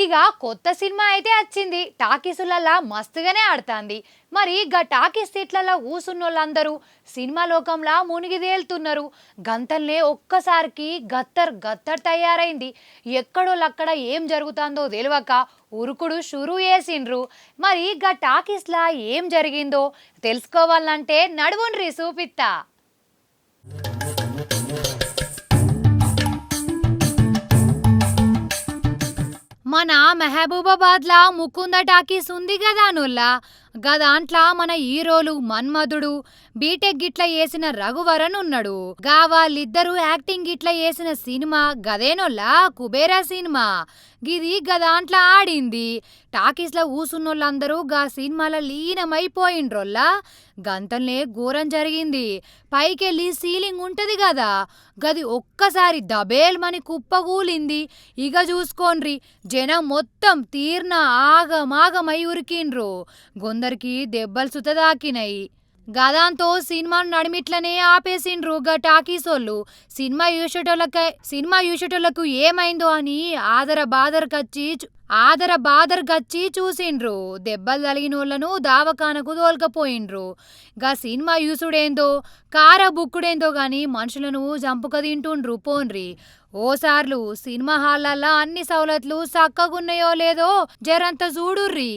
ఇక కొత్త సినిమా అయితే వచ్చింది. టాకీసులల్లా మస్తుగానే ఆడుతుంది. మరి గా టాకీస్ సీట్లలో ఊసున్నోళ్ళందరూ సినిమా లోకంలా మునిగి తేలుతున్నారు గంతల్నే ఒక్కసారికి గత్తర్ గత్తర్ తయారైంది. ఎక్కడోళ్ళక్కడ ఏం జరుగుతుందో తెలియక ఉరుకుడు షురు చేసిండ్రు. మరి గా టాకీస్లా ఏం జరిగిందో తెలుసుకోవాలంటే నడువుండ్రి సూపిత్తా. మన మెహబూబాబాద్లా ముకుంద టాకీస్ ఉంది కదా నుల్లా గదాంట్లా మన హీరోలు మన్మధుడు బీటెక్ గిట్ల చేసిన రఘువరన్ ఉన్నాడు. గా వాళ్ళిద్దరూ యాక్టింగ్ గిట్ల చేసిన సినిమా గదేనోళ్ళ? కుబేరా సినిమా. గిది గదాంట్లా ఆడింది. టాకీస్లో ఊసున్నోళ్ళందరూ గా సినిమాల లీనమైపోయిండ్రోల్లా గంతంలే ఘోరం జరిగింది. పైకెళ్ళి సీలింగ్ ఉంటది కదా గది ఒక్కసారి దబేల్మని కుప్పగూలింది. ఇక చూసుకోండ్రి జనం మొత్తం తీర్న ఆగమాగమై ఉరికిండ్రు. అందరికీ దెబ్బలు సుత తాకినాయి గదాంతో సినిమాను నడిమిట్లనే ఆపేసిండ్రు గా టాకీసోళ్ళు. సినిమా చూసేటోళ్ళక సినిమా చూసేటోళ్ళకు ఏమైందో అని ఆదర బాదర్ కచ్చి ఆదర బాదర్ గచ్చి చూసిండ్రు. దెబ్బలు తలిగినోళ్ళను దావకానకు తోల్కపోయిండ్రు. గా సినిమా యూసుడేందో కార బుక్కుడేందో గాని మనుషులను జంపుక తింటుండ్రు పోన్రి. ఓసార్లు సినిమా హాళ్ళల్లో అన్ని సౌలతులు చక్కగున్నాయో లేదో జరంత చూడుర్రి.